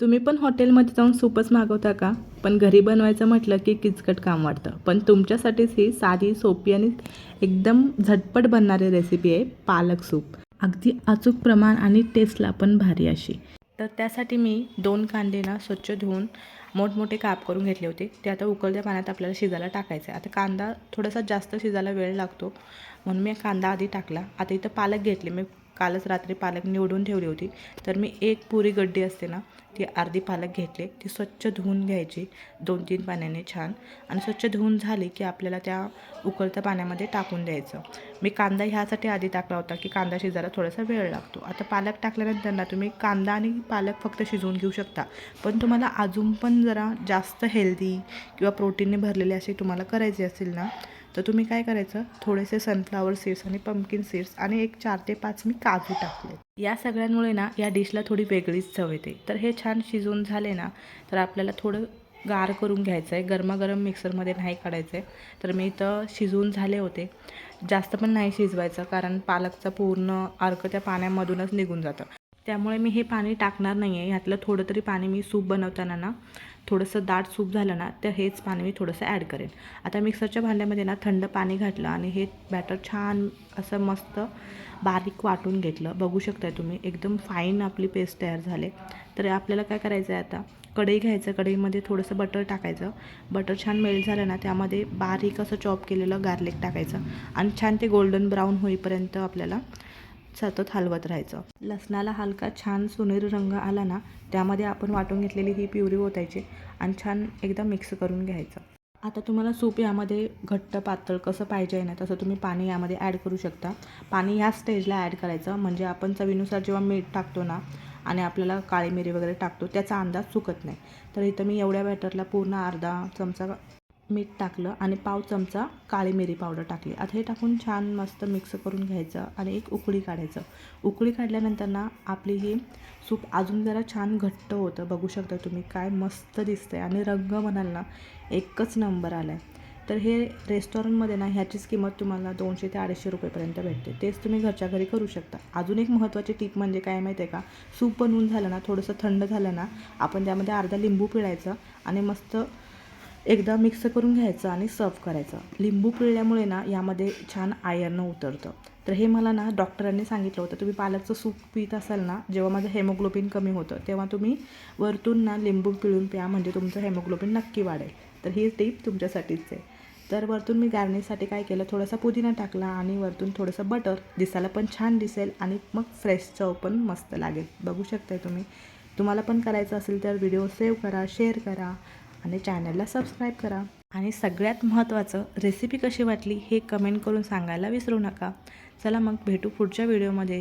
तुम्ही पण हॉटेलमध्ये जाऊन सूपच मागवता का? पण घरी बनवायचं म्हटलं की किचकट काम वाटतं पण तुमच्यासाठीच ही साधी सोपी आणि एकदम झटपट बनणारी रेसिपी आहे पालक सूप. अगदी अचूक प्रमाण आणि टेस्टला पण भारी अशी. तर त्यासाठी मी दोन कांदे ना स्वच्छ धुवून मोठमोठे काप करून घेतले होते. ते आता उकळत्या पाण्यात आपल्याला शिजायला टाकायचं आहे आता कांदा थोडासा जास्त शिजायला वेळ लागतो. म्हणून मी कांदा आधी टाकला. आता इथं पालक घेतले. मी कालच रात्री पालक निवडून ठेवली होती. तर मी एक पुरी गड्डी असते ना ती अर्धी पालक घेतले. ती स्वच्छ धुवून घ्यायची दोन तीन पाण्याने छान. आणि स्वच्छ धुवून झाली की आपल्याला त्या उकळत्या पाण्यामध्ये टाकून द्यायचं. मी कांदा ह्यासाठी आधी टाकला होता की कांदा शिजायला थोडासा वेळ लागतो. आता पालक टाकल्यानंतर ना तुम्ही कांदा आणि पालक फक्त शिजवून घेऊ शकता. पण तुम्हाला अजून पण जरा जास्त हेल्दी किंवा प्रोटीनने भरलेले असे तुम्हाला करायचे असेल ना तर तुम्ही काय करायचं? थोडेसे सनफ्लावर सीड्स आणि पम्पकिन सीड्स आणि एक चार ते पाच मी काजू टाकले. या सगळ्यांमुळे ना या डिशला थोडी वेगळीच चव येते. तर हे छान शिजवून झाले ना तर आपल्याला थोडं गार करून घ्यायचं आहे गरमागरम मिक्सरमध्ये नाही काढायचं आहे तर मी इथं शिजवून झाले होते. जास्त पण नाही शिजवायचं कारण पालकचा पूर्ण अर्क त्या पाण्यामधूनच निघून जातं. त्यामुळे मी हे पाणी टाकणार नाही आहे ह्यातलं थोडं तरी पाणी मी सूप बनवताना ना थोडंसं दाट सूप झालं ना तर हेच पाणी मी थोडंसं ॲड करेन. आता मिक्सरच्या भांड्यामध्ये ना थंड पाणी घातलं आणि हे बॅटर छान असं मस्त बारीक वाटून घेतलं. बघू शकताय तुम्ही एकदम फाईन आपली पेस्ट तयार झाले. तर आपल्याला काय करायचं आहे आता? कढई घ्यायचं कढईमध्ये थोडंसं बटर टाकायचं. बटर छान मेल्ट झालं ना त्यामध्ये बारीक असं चॉप केलेलं गार्लिक टाकायचं. आणि छान ते गोल्डन ब्राऊन होईपर्यंत आपल्याला सतत हलवत राहायचं. लसणाला हलका छान सोनेरी रंग आला ना त्यामध्ये आपण वाटून घेतलेली ही प्युरी ओतायची आणि छान एकदा मिक्स करून घ्यायचं. आता तुम्हाला सूप यामध्ये घट्ट पातळ कसं पाहिजे आहे ना तसं तुम्ही पाणी यामध्ये ॲड करू शकता. पाणी ह्या स्टेजला ॲड करायचं म्हणजे आपण चवीनुसार जेव्हा मीठ टाकतो ना आणि आपल्याला काळी मिरी वगैरे टाकतो त्याचा अंदाज चुकत नाही. तर इथं मी एवढ्या बॅटरला पूर्ण अर्धा चमचा मीठ टाकलं आणि पाव चमचा काळी मिरी पावडर टाकली. आता हे टाकून छान मस्त मिक्स करून घ्यायचं आणि एक उकळी काढायचं. उकळी काढल्यानंतर ना आपली ही सूप अजून जरा छान घट्ट होतं. बघू शकता तुम्ही काय मस्त दिसतं आहे आणि रंग म्हणाल ना एकच नंबर आला आहे तर हे रेस्टॉरंटमध्ये ना ह्याचीच किंमत तुम्हाला दोनशे ते अडीचशे रुपयेपर्यंत भेटते. तेच तुम्ही घरच्या घरी करू शकता. अजून एक महत्त्वाची टीप म्हणजे काय माहिती आहे का? सूप बनवून झालं ना थोडंसं थंड झालं ना आपण त्यामध्ये अर्धा लिंबू पिळायचं आणि मस्त एकदा मिक्स करून घ्यायचं आणि सर्व करायचं. लिंबू पिळल्यामुळे ना यामध्ये छान आयर्न उतरतं. तर हे मला ना डॉक्टरांनी सांगितलं होतं. तुम्ही पालकचं सूप पित असाल ना जेव्हा माझं हेमोग्लोबिन कमी होतं तेव्हा तुम्ही वरतून ना लिंबू पिळून प्या म्हणजे तुमचं हेमोग्लोबिन नक्की वाढेल. तर ही टीप तुमच्यासाठीच आहे तर वरतून मी गार्निशसाठी काय केलं थोडासा पुदिना टाकला आणि वरतून थोडंसं बटर दिसायला पण छान दिसेल आणि मग फ्रेश चव पण मस्त लागेल. बघू शकताय तुम्ही. तुम्हाला पण करायचं असेल तर व्हिडिओ सेव्ह करा शेअर करा. आणि चॅनलला सबस्क्राईब करा. आणि सगळ्यात महत्त्वाचं रेसिपी कशी वाटली हे कमेंट करून सांगायला विसरू नका. चला मग भेटू पुढच्या व्हिडिओमध्ये